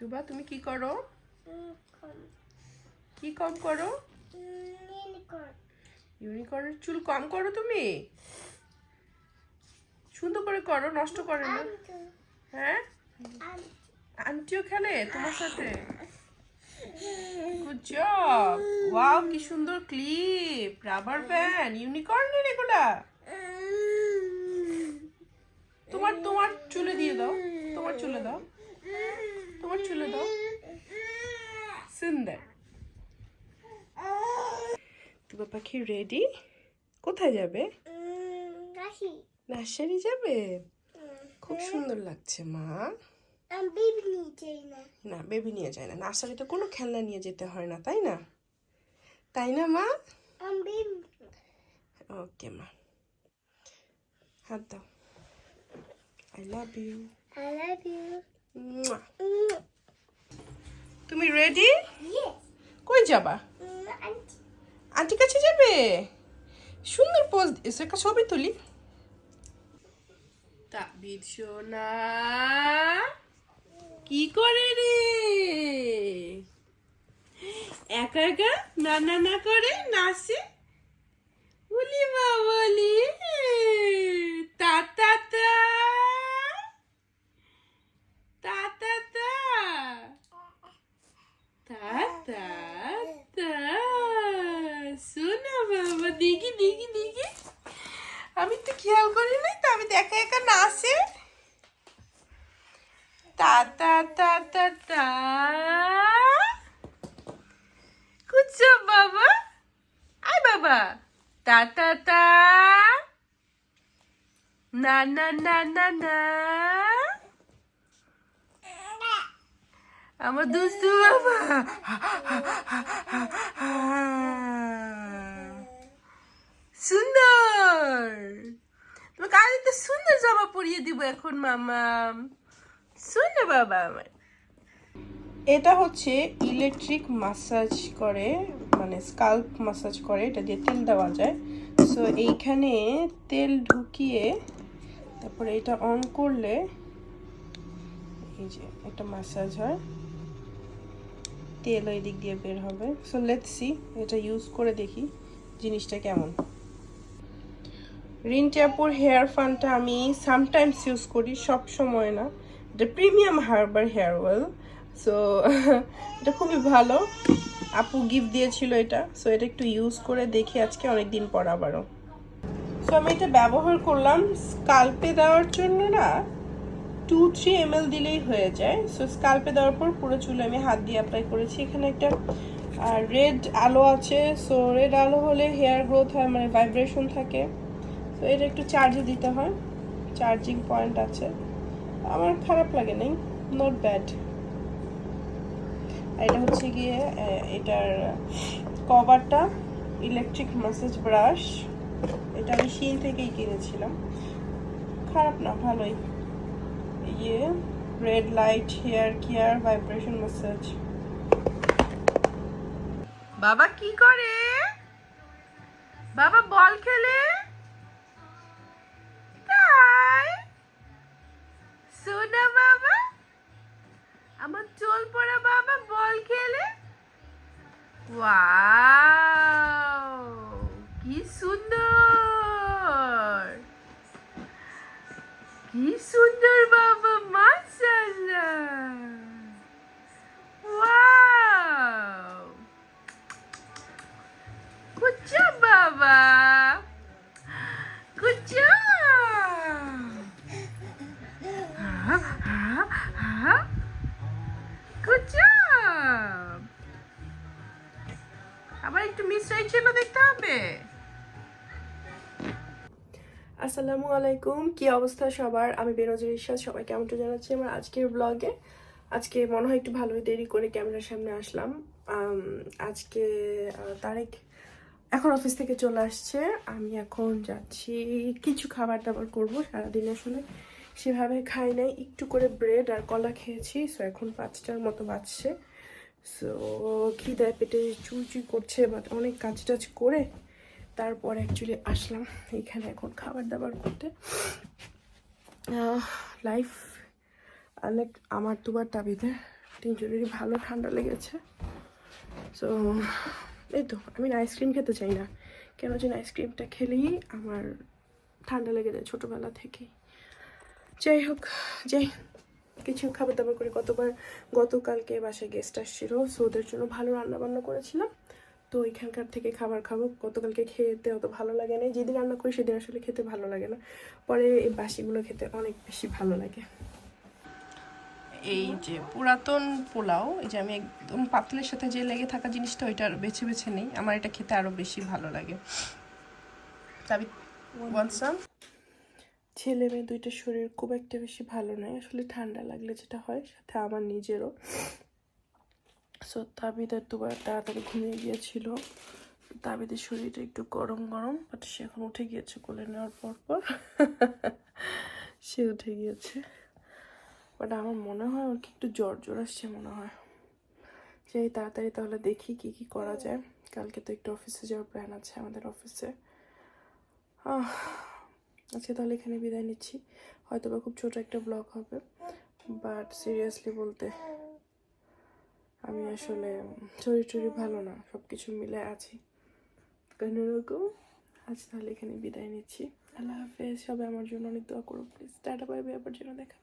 তুবা তুমি কি করো. কি কম করো? ইউনিকর্নের চুল কম করো তুমি? সুন্দর করে করো নষ্ট করে না। হ্যাঁ? আন্টিও খেলে তোমার সাথে? গুড জব ওয়াও কি সুন্দর ক্লিপ রাবার ব্যান্ড ইউনিকর্নের এগুলা? তোমার তোমার চুলে দিয়ে দাও। তোমার চুলে দাও। তোমার চুলে দাও। সুন্দর। তোমার পাখি রেডি কোথায় যাবে? নার্সারি যাবে? খুব সুন্দর লাগছে মা। না বেবি নিয়ে যায় না। নার্সারিতে কোনো খেলনা নিয়ে যেতে হয় না, তাই না? তাই না মা? ওকে মা। হাত দাও। I love you I love you. Mm, তুমি রেডি. কই যাবা? Mm, আন্টি কাছে যাবে? সুন্দর পোজ দিয়েছে একটা ছবি তুলি। তাবিদ সোনা। কি করে রে? একা একা না না না করে নাচে? খেয়াল করি নাই তো, আমি তো একা নাচে বাবা। আয় বাবা। তা না না না না না। আমার দুস্তু বাবা। সুন্দর। তোমাকে আজ একটা সুন্দর জামা পরিয়ে দিব এখন, মামা। সুন্দর বাবা আমার। এটা হচ্ছে ইলেকট্রিক মাসাজ করে মানে স্কাল্প মাসাজ করে, এটা দিয়ে তেল দেওয়া যায়। সো এইখানে তেল ঢুকিয়ে তারপরে এটা অন করলে এই যে একটা মাসাজ হয়, তেল ওই দিক দিয়ে বের হবে। সো লেটস এটা ইউজ করে দেখি জিনিসটা কেমন। রিনট্যাপুর হেয়ার ফানটা আমি সামটাইমস ইউজ করি, সব সময় না। এটা premium herbal hair oil so এটা খুবই ভালো। আপু গিফট দিয়েছিল এটা সো এটা একটু ইউজ করে দেখি আজকে অনেক দিন পর আবারও। সো আমি এটা ব্যবহার করলাম স্কাল্পে দেওয়ার জন্য না টু থ্রি এম এল দিলেই হয়ে যায়। সো স্কাল্পে দেওয়ার পর পুরো চুলে আমি হাত দিয়ে অ্যাপ্লাই করেছি। এখানে একটা রেড আলো আছে সো রেড আলো হলে হেয়ার গ্রোথ হয় মানে ভাইব্রেশন থাকে। তো এটা একটু চার্জে দিতে হয়। চার্জিং পয়েন্ট আছে। আমার খারাপ লাগে নাই। নট ব্যাড এটা হচ্ছে গিয়ে এটার কভারটা ইলেকট্রিক ম্যাসেজ ব্রাশ এটা আমি শিন থেকেই কিনেছিলাম। খারাপ না, ভালোই। ইয়ে red light hair care vibration massage বাবা কি করে? বাবা বল খেলে। একটু মিশ্রাই ছিল দেখতে হবে। আসসালামু আলাইকুম, কি অবস্থা সবার? আমি বেনজির ইরশাদ সবাই কেমন তো জানাচ্ছি আমার আজকের ব্লগে আজকে মনে হয় একটু ভালোই দেরি করে ক্যামেরার সামনে আসলাম। আজকে তারেক এখন অফিস থেকে চলে আসছে। আমি এখন যাচ্ছি, কিছু খাবার দাবার করব সারাদিন আসলে সেভাবে খাই নাই। একটু করে ব্রেড আর কলা খেয়েছি সো এখন পাঁচটার মতো বাজছে। সো খিদায় পেটে চুই চুই করছে বাট অনেক কাজ টাজ করে তারপর অ্যাকচুয়ালি আসলাম এখানে এখন খাবার দাবার করতে। লাইফ অনেক আমার দুবার তাবিদের তিনজনেরই ভালো ঠান্ডা লেগেছে। সো এই তো, আমি আইসক্রিম খেতে চাই না। কেন যেন আইসক্রিমটা খেলেই আমার ঠান্ডা লেগে যায় ছোটোবেলা থেকেই। যাই হোক, যাই। কিছু খাবার দাবার করে কতবার গতকালকে বাসায় গেস্ট আসছিল সো ওদের জন্য ভালো রান্না বান্না করেছিলাম। তো এখানকার থেকে খাবার খাব। গতকালকে খেতে অত ভালো লাগে না যেদিন রান্না করি সেদিন আসলে খেতে ভালো লাগে না। পরে এই বাসিগুলো খেতে অনেক বেশি ভালো লাগে। এই যে পুরাতন পোলাও, এই যে আমি একদম পাতলের সাথে যে লেগে থাকা জিনিসটা, ওইটা বেছে বেছে নেই। আমার এটা খেতে আরও বেশি ভালো লাগে। তাবি ওয়ানসাম ছেলে মেয়ে দুইটা শরীর খুব একটা বেশি ভালো নয়, আসলে ঠান্ডা লাগলে যেটা হয় সাথে আমার নিজেরও। সো তাবিদের দুবার তাড়াতাড়ি ঘুমিয়ে গিয়েছিল। তাবিদের শরীরটা একটু গরম গরম বাট সে এখন উঠে গিয়েছে কোলে নেওয়ার পর পর। সে উঠে গিয়েছে। বাট আমার মনে হয় ওর কি একটু জ্বর জ্বর আসছে মনে হয়। সেই তাড়াতাড়ি তাহলে দেখি কি কি করা যায়। কালকে তো একটু অফিসে যাওয়ার প্ল্যান আছে আমাদের অফিসে আজকে তাহলে এখানে বিদায় নিচ্ছি। হয়তো বা খুব ছোট একটা ব্লগ হবে বাট সিরিয়াসলি বলতে আমি আসলে, শরীর টরি ভালো না সব কিছু মিলে আছি। কোনোরকম আজ তাহলে এখানে বিদায় নিচ্ছি। আল্লাহ হাফেজ, সবাই আমার জন্য অনেক দোয়া করো প্লিজ টাটা বাই আবার জন্য দেখা